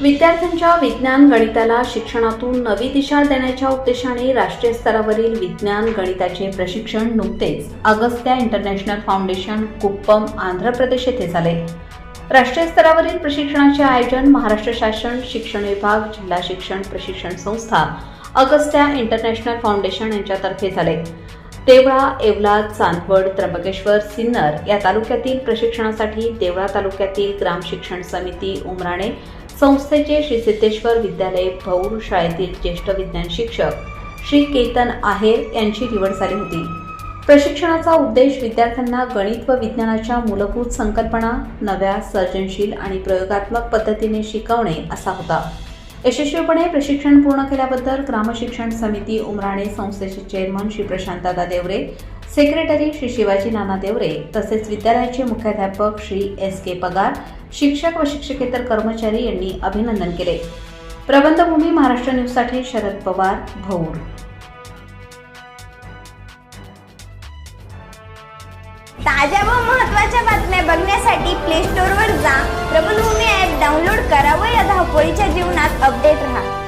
विद्यार्थ्यांच्या विज्ञान गणिताला शिक्षणातून नवी दिशा देण्याच्या उद्देशाने राष्ट्रीय स्तरावरील विज्ञान गणिताचे प्रशिक्षण नुकतेच अगस्त्या इंटरनॅशनल फाउंडेशन कुप्पम आंध्र प्रदेश येथे झाले. राष्ट्रीय स्तरावरील प्रशिक्षणाचे आयोजन महाराष्ट्र शासन शिक्षण विभाग जिल्हा शिक्षण प्रशिक्षण संस्था अगस्त्या इंटरनॅशनल फाउंडेशन यांच्यातर्फे झाले. देवळा येवला चांदवड त्र्यंबकेश्वर सिन्नर या तालुक्यातील प्रशिक्षणासाठी देवळा तालुक्यातील ग्राम शिक्षण समिती उमराणे संस्थेचे श्री सिद्धेश्वर विद्यालय भौर शाळेतील ज्येष्ठ विज्ञान शिक्षक श्री केतन आहेर यांची निवड झाली होती. प्रशिक्षणाचा उद्देश विद्यार्थ्यांना गणित व विज्ञानाच्या मूलभूत संकल्पना नव्या सर्जनशील आणि प्रयोगात्मक पद्धतीने शिकवणे असा होता. यशस्वीपणे प्रशिक्षण पूर्ण केल्याबद्दल ग्रामशिक्षण समिती उमराणे संस्थेचे चेअरमन श्री प्रशांतदा देवरे सेक्रेटरी श्री शिवाजी नाना देवरे तसेच विद्यालयाचे मुख्याध्यापक श्री एस के पगार शिक्षक व शिक्षकेतर कर्मचारी यांनी अभिनंदन केले. प्रबंधभूमी महाराष्ट्र न्यूजसाठी शरद पवार भौर ताज्या व महत्त्वाच्या बातम्या बघण्यासाठी प्ले स्टोरवर जा. होळीच्या जीवनात अपडेट राहा.